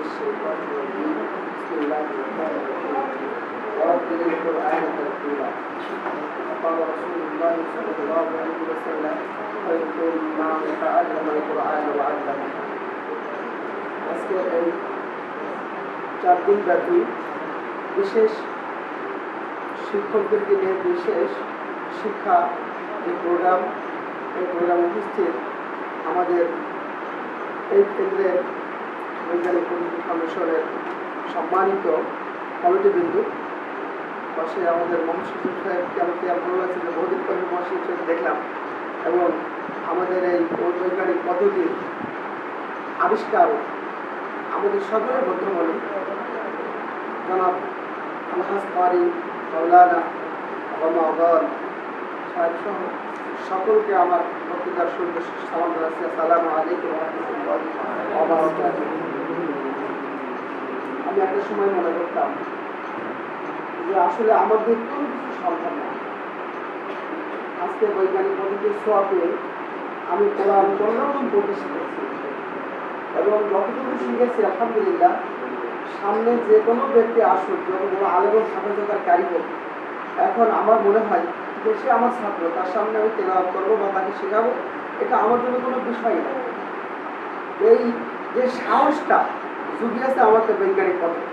الشيطان الرجيم بسم الله الرحمن الرحيم ورتل القرآن ترتيلا وقال رسول الله صلى الله عليه وسلم خيركم من تعلم القرآن وعلمه আজকে এই চার দিন ব্যাপী বিশেষ শিক্ষকদেরকে নিয়ে বিশেষ শিক্ষা যে প্রোগ্রাম এই প্রোগ্রাম উপস্থিত আমাদের এই কেন্দ্রের বৈজ্ঞানিক ফাউন্ডেশনের সম্মানিত কমিটিবৃন্দু, পাশে আমাদের শিশু সাহেবকে আমাকে ভালো লাগছে যে বহুদিন পরে সাহেব দেখলাম এবং আমাদের এই বৈজ্ঞানিক পদ্ধতির আবিষ্কার আমাদের সকলের বদ্ধমণি জনাব আলহাস কারি মৌলানা রমাগল সাহেব সহ সকলকে আমার বক্তৃতার শুরুতে সালাম জানাচ্ছি আসসালামু আলাইকুম। আমি একটা সময় মনে করতাম। যে আসলে আমাদের কোনো কিছু সম্ভব না। আজকে বৈজ্ঞানিক পদ্ধতির সোয়াবে আমি কোরআন কোনোরকম পড়তে শিখেছি। এবং যতটুকু শিখেছি, আলহামদুলিল্লাহ, সামনে যে কোনো ব্যক্তি আসুক, যখন কোনো আলেম হাফেজতার কারিগর, এখন আমার মনে হয় যে সে আমার ছাত্র, তার সামনে আমি তেলাওয়াত করব বা তাকে শেখাবো, এটা আমার জন্য কোনো বিষয় না। এই যে সাহসটা জুগিয়েছে আমাকে বৈজ্ঞানিক পদ্ধতি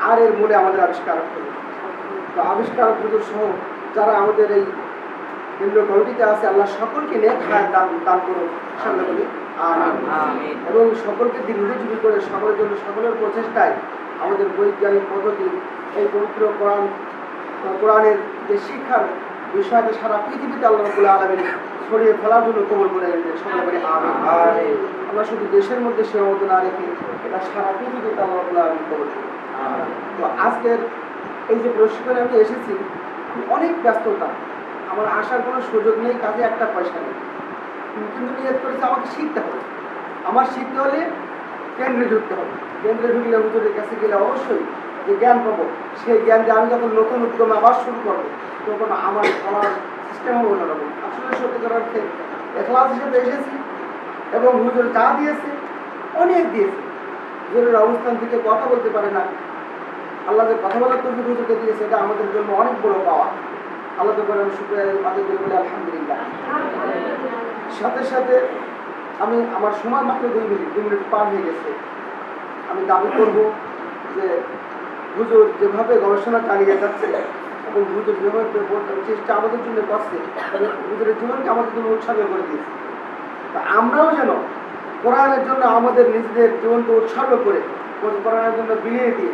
আর এর মূলে আমাদের আবিষ্কারক তো আবিষ্কারক সহ যারা আমাদের এই কেন্দ্র কমিটিতে আছে আল্লাহ সকলকে নেক হায়াত দান দান করুন সামনে আমিন। এবং সকলকে দীর্ঘজীবী করে সকলের জন্য সকলের প্রচেষ্টায় আমাদের বৈজ্ঞানিক পদ্ধতি এই পবিত্র কোরআন কোরআনের যে শিক্ষার বিষয়টা সারা পৃথিবীতে আল্লাহ রবুল্লাহ আলমিন ছড়িয়ে ফেলার জন্য কবল করে সকলে বলি আমিন। আমরা শুধু দেশের মধ্যে সীমাবদ্ধ না রেখে এটা সারা পৃথিবীতে আল্লাহ রবুল্লাহ আলমিন কবল করি তো আজকের এই যে প্রশিক্ষণে আমি এসেছি অনেক ব্যস্ততা। আমার আসার কোনো সুযোগ নেই কাজে একটা পয়সা নেই। কিন্তু নিয়ত করেছে আমাকে শিখতে হবে। আমার শিখতে হলে কেন্দ্রে ঢুকতে হবে। কেন্দ্রে ঢুকলে হুজুরের কাছে গেলে অবশ্যই যে জ্ঞান পাবো, সেই জ্ঞান দিয়ে আমি যখন নতুন উদ্যম আবার শুরু করব, তখন আমার আমার সিস্টেম হবে অন্যরকম আসলে সত্যিকার অর্থে এখলাস হিসেবে এসেছি এবং হুজুর যা দিয়েছে, অনেক দিয়েছে। হুজুরের অবস্থান থেকে কথা বলতে পারে না। আল্লাহ যে কথা বলার তৌফিক হুজুরকে দিয়েছে, এটা আমাদের জন্য অনেক বড় পাওয়া। আল্লাহ করে আমি শুক্রিয়া আদায় করে বলি আলহামদুলিল্লাহ। সাথে সাথে আমি আমার সময় মাত্র দুই মিনিট দুই মিনিট পার হয়ে গেছে। আমি দাবি করব যে হুজুর যেভাবে গবেষণা চালিয়ে যাচ্ছে এবং হুজুর যেভাবে চেষ্টা আমাদের জন্য করছে হুজুরের জীবনকে আমাদের জন্য উৎসর্গ করে দিয়েছে। তা আমরাও যেন কোরআনের জন্য আমাদের নিজেদের জীবনকে উৎসর্গ করে কোরআনের জন্য বিলিয়ে দিয়ে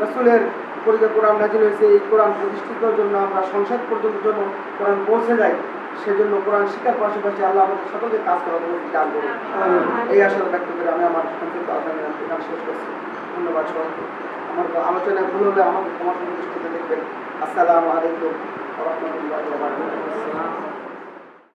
রসুলের পরিচয় কোরআন নাজিল হয়েছে এই কোরআন প্রতিষ্ঠিতর জন্য আমরা সংসদ পর্যন্ত জন্য কোরআন পৌঁছে যাই সেজন্য কোরআন শিক্ষার পাশাপাশি আল্লাহ আমাদের সকলকে কাজ করার জন্য দান করুন। এই আশা ব্যক্ত করে আমি আমার সংক্ষিপ্ত আলোচনা শেষ করছি। ধন্যবাদ সবাইকে। আমার আলোচনা ভুল হলে আমাকে ক্ষমা দৃষ্টিতে দেখবেন। আসসালামু আলাইকুম রহমতুল্লাহ